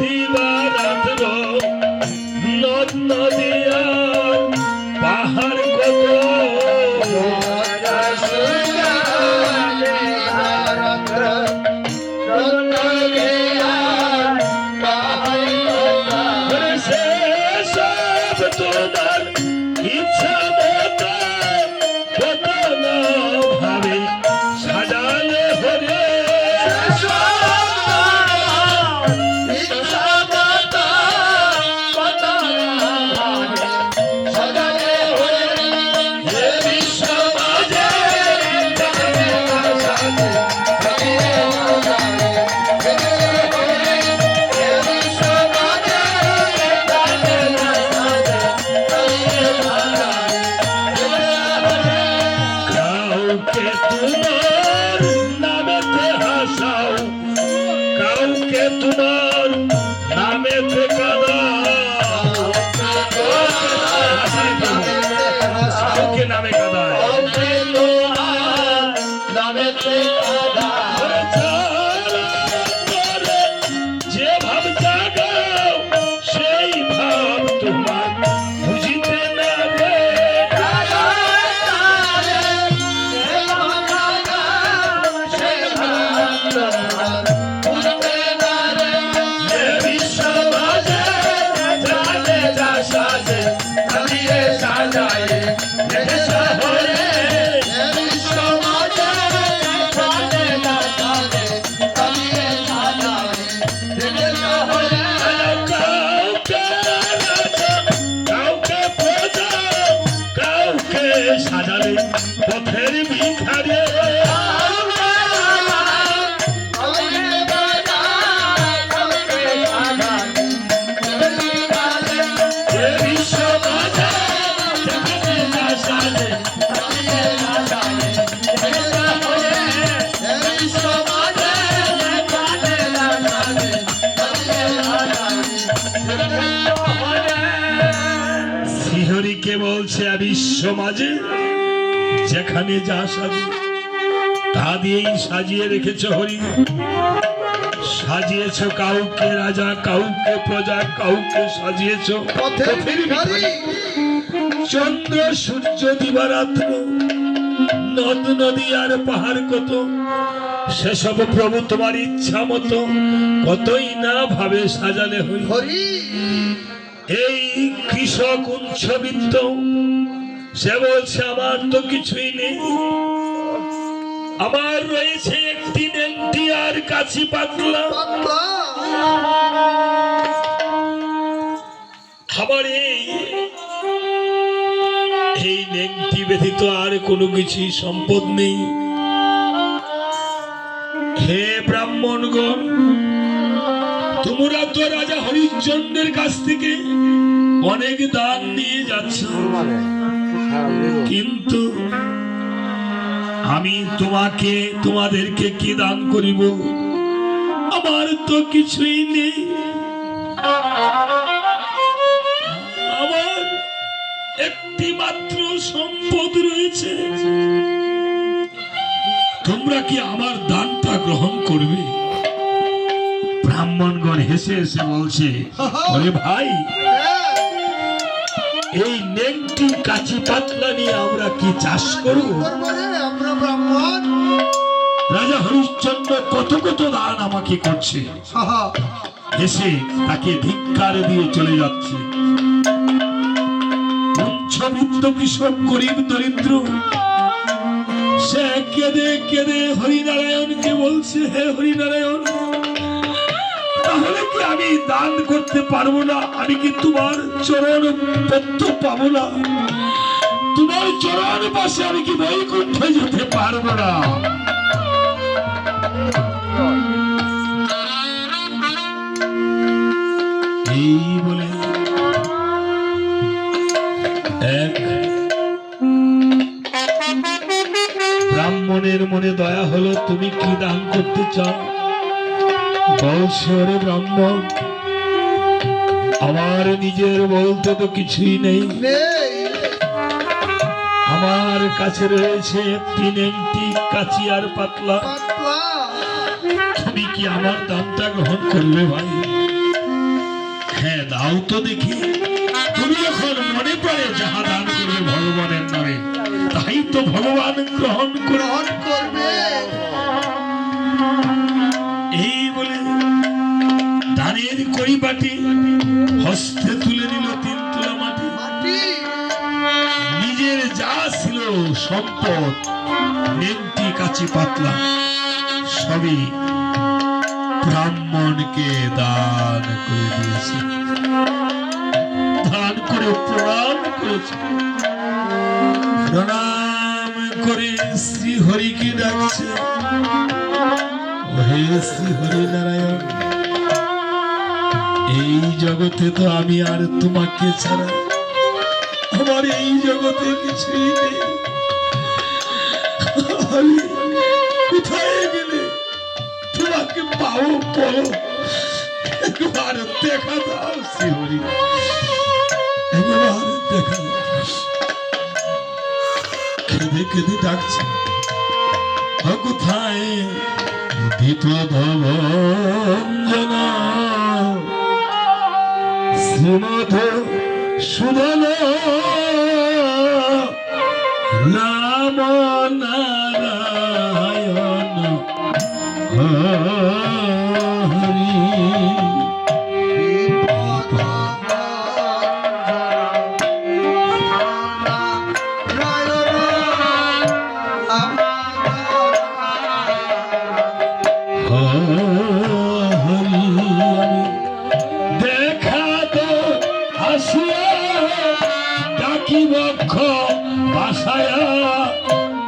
দিবারাত্র নদ নদিয়া পাহাড় মাঝে যেখানে যা সাজে তা দিয়েই সাজিয়ে রেখেছ হরি। সাজিয়েছ কাউকে রাজা কাউকে প্রজা কাউকে সাজিয়েছ চন্দ্র সূর্য দিবারাত্র নদ নদী আর পাহাড় কত? সেসব প্রভু তোমার ইচ্ছা মতো কতই না ভাবে সাজালে হই হরি। এই কৃষক উচ্ছবিত্ত সে বলছে আমার তো কিছুই নেই। আমার রয়েছে একটি নেংটি আর কাছি পাতলা। আমার এই এই নেংটি ব্যতীত আর কোনো কিছুই সম্পদ নেই। হে ব্রাহ্মণগণ তোমরা তো রাজা হরিশ্চন্দ্রের কাছ থেকে অনেক দান নিয়ে যাচ্ছ। কিন্তু আমি তোমাকে তোমাদেরকে কি দান করিব? আমার তো কিছুই নেই। আমার একটি মাত্র সম্পদ রয়েছে। তোমরা কি আমার দানটা গ্রহণ করবে? ব্রাহ্মণগণ হেসে হেসে বলছে ওরে ভাই এই নেংটি কাচি পাতলা নিয়ে আমরা কি চাষ করব? আমরা ব্রাহ্মণ। রাজা হরিশ্চন্দ্র কত কত দান আমাকে করছে। এসে তাকে ধিক্কার দিয়ে চলে যাচ্ছে। উচ্চবিত্ত কৃষক গরিব দরিদ্র সে কেঁদে কেঁদে হরিনারায়ণকে বলছে হে হরিনারায়ণ তাহলে কি আমি দান করতে পারব না? আমি কি তোমার চরণ পত্র পাবো না? তোমার চরণ পাশে আমি কি বৈকুণ্ঠে যেতে পারব না? মনে দয়া হলো, তুমি কি দান করতে চাও? বৎসরে ব্রাহ্মণ। আমার নিজের বলতে তো কিছুই নেই। আমার কাছে রয়েছে তিন নেংটি কাচি আর পাতলা। তুমি কি আমার দামটা গ্রহণ করবে ভাই? হ্যাঁ দাও তো দেখি। তুমি যখন মনে পড়ে যাহা দান করবে ভগবানের নামে। তাই তো ভগবান গ্রহণ গ্রহণ করবে। কড়িবাটি হস্তে তুলে নিল তিন তুলা মাটি। নিজের যা ছিল সম্পদ নেমটি কাচি পাতলা সবই ব্রাহ্মণকে দান করে দিয়েছে। দান করে প্রণাম করেছে। প্রণাম করে শ্রী হরিকে ডাকছে। হে শ্রী হরি নারায়ণ এই জগতে তো আমি আর তোমাকে ছাড়া আমার এই জগতে কিছুই নেই। কোথায় গেলে তোমাকে পাবো বলো? একবার দেখা দাও একবার দেখা ডাকছে। কোথায়? বিপদ ভঞ্জনা শ্রীমধ সুদন নাম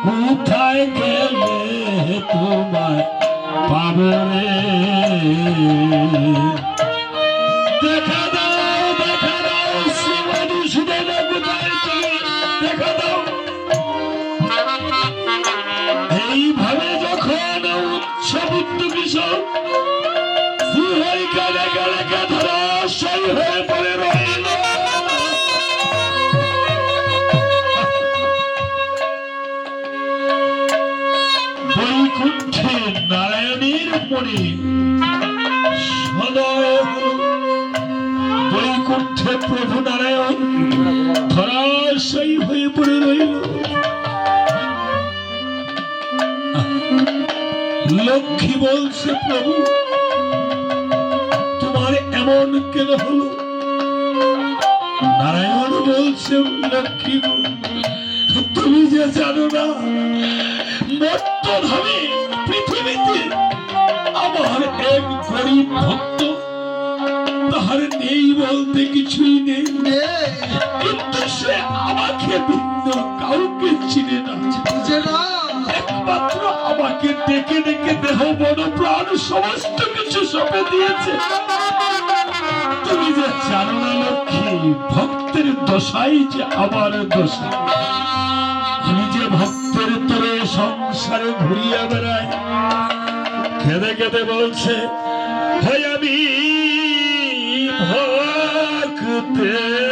কোথায় গেলে তোমায় পাবে রে। দেখা দাও দেখা দাও, শ্রীমধু সুদন কোথায় তুমি দেখা দাও। এইভাবে শ্রীহরিকে রেখে রেখে ধরাশয় হয়ে পড়ে রইল মনে বৈকুণ্ঠে প্রভু নারায়ণ ধরাশয়ী হয়ে পড়ে রইল। লক্ষ্মী বলছে, প্রভু, তোমার এমন কেন হলো? নারায়ণ বলছে, লক্ষ্মী তুমি যে জানো না মত্তভাবে পৃথিবীতে ভক্ত? তাহার নেই বলতে কিছুই নেই। কিন্তু সে আমাকে ভিন্ন কাউকে চিনে না। একমাত্র আমাকে ডেকে ডেকে দেহ মন প্রাণ সমস্ত কিছু সঁপে দিয়েছে। তুমি যে জানো না লক্ষ্মী ভক্তের দশাই যে আমার দশা। আমি যে ভক্তের তোরে সংসারে ঘুরিয়ে বেড়াই কেঁদে কেঁদে বলছে হয় আমি ভক্তের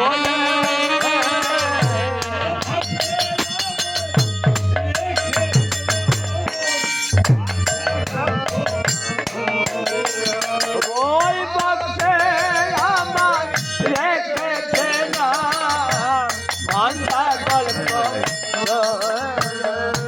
Oh,